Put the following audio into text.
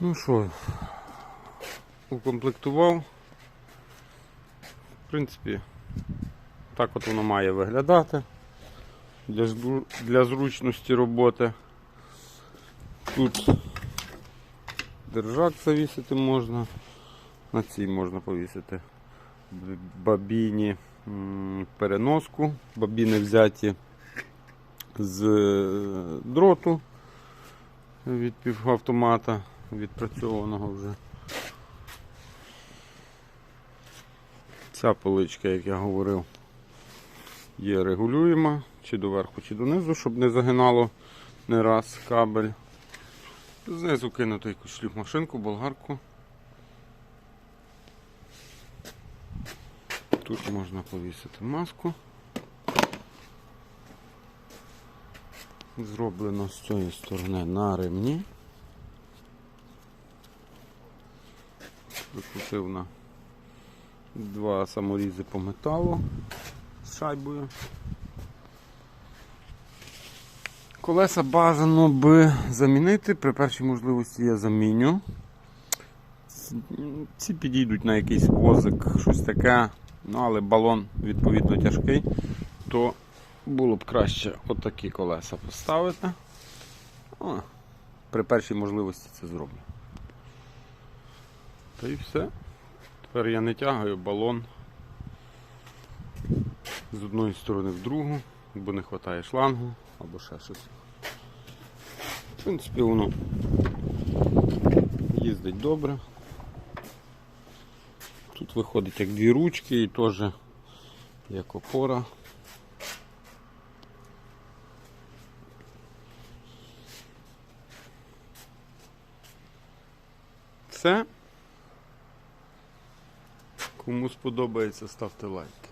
Ну що, укомплектував. В принципі, так от воно має виглядати для, для зручності роботи. Тут держак завісити можна, на цій можна повісити бабіні переноску, бабіни взяті з е, дроту від півавтомата відпрацьованого вже. Ця поличка, як я говорив, є регулюєма чи доверху, чи донизу, щоб не загинало не раз кабель. Знизу кинути якусь шліфмашинку, болгарку. Тут можна повісити маску. Зроблено з цієї сторони на ремні. Прикрутив на два саморізи по металу з шайбою. Колеса бажано би замінити. При першій можливості я заміню. Ці підійдуть на якийсь возик, щось таке. Ну, але балон відповідно тяжкий, то було б краще отакі колеса поставити. О, при першій можливості це зроблю. Та і все. Тепер я не тягаю балон з одної сторони в другу, бо не вистачає шлангу або ще щось. В принципі, воно їздить добре. Тут виходить як дві ручки і теж як опора. Все. Кому сподобається, ставте лайк.